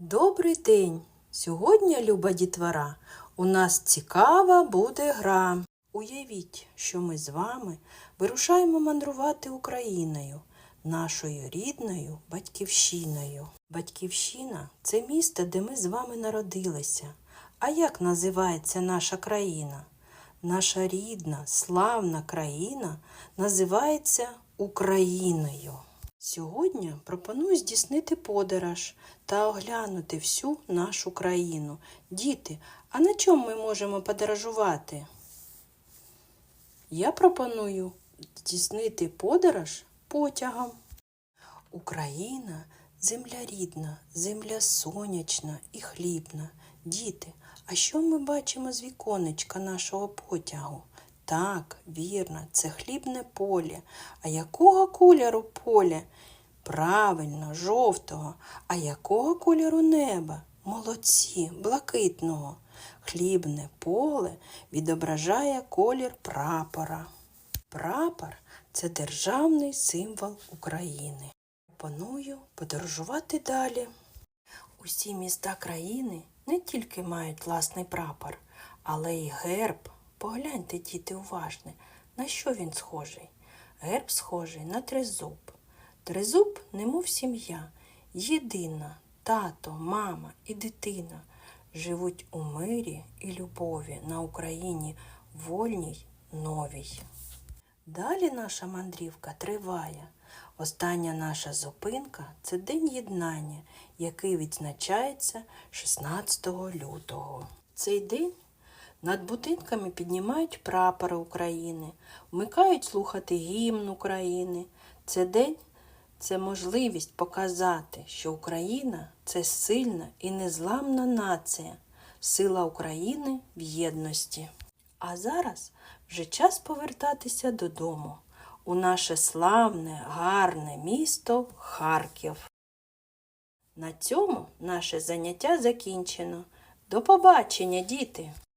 Добрий день! Сьогодні, люба дітвора, у нас цікава буде гра. Уявіть, що ми з вами вирушаємо мандрувати Україною, нашою рідною батьківщиною. Батьківщина це місто, де ми з вами народилися. А як називається наша країна? Наша рідна, славна країна називається Україною. Сьогодні пропоную здійснити подорож та оглянути всю нашу країну. Діти, а на чому ми можемо подорожувати? Я пропоную здійснити подорож потягом. Україна земля рідна, земля сонячна і хлібна. Діти, а що ми бачимо з віконечка нашого потягу? Так, вірно, це хлібне поле. А якого кольору поле? Правильно, жовтого. А якого кольору неба? Молодці, блакитного. Хлібне поле відображає колір прапора. Прапор це державний символ України. Пропоную подорожувати далі. Усі міста країни не тільки мають власний прапор, але й герб. Погляньте, діти, уважно, на що він схожий. Герб схожий на тризуб. Тризуб, немов сім'я, єдина, тато, мама і дитина живуть у мирі і любові на Україні вольній, новій. Далі наша мандрівка триває. Остання наша зупинка це День єднання, який відзначається 16 лютого. Цей день над будинками піднімають прапори України, вмикають слухати гімн України. Це день це можливість показати, що Україна це сильна і незламна нація, сила України в єдності. А зараз вже час повертатися додому у наше славне, гарне місто Харків. На цьому наше заняття закінчено. До побачення, діти!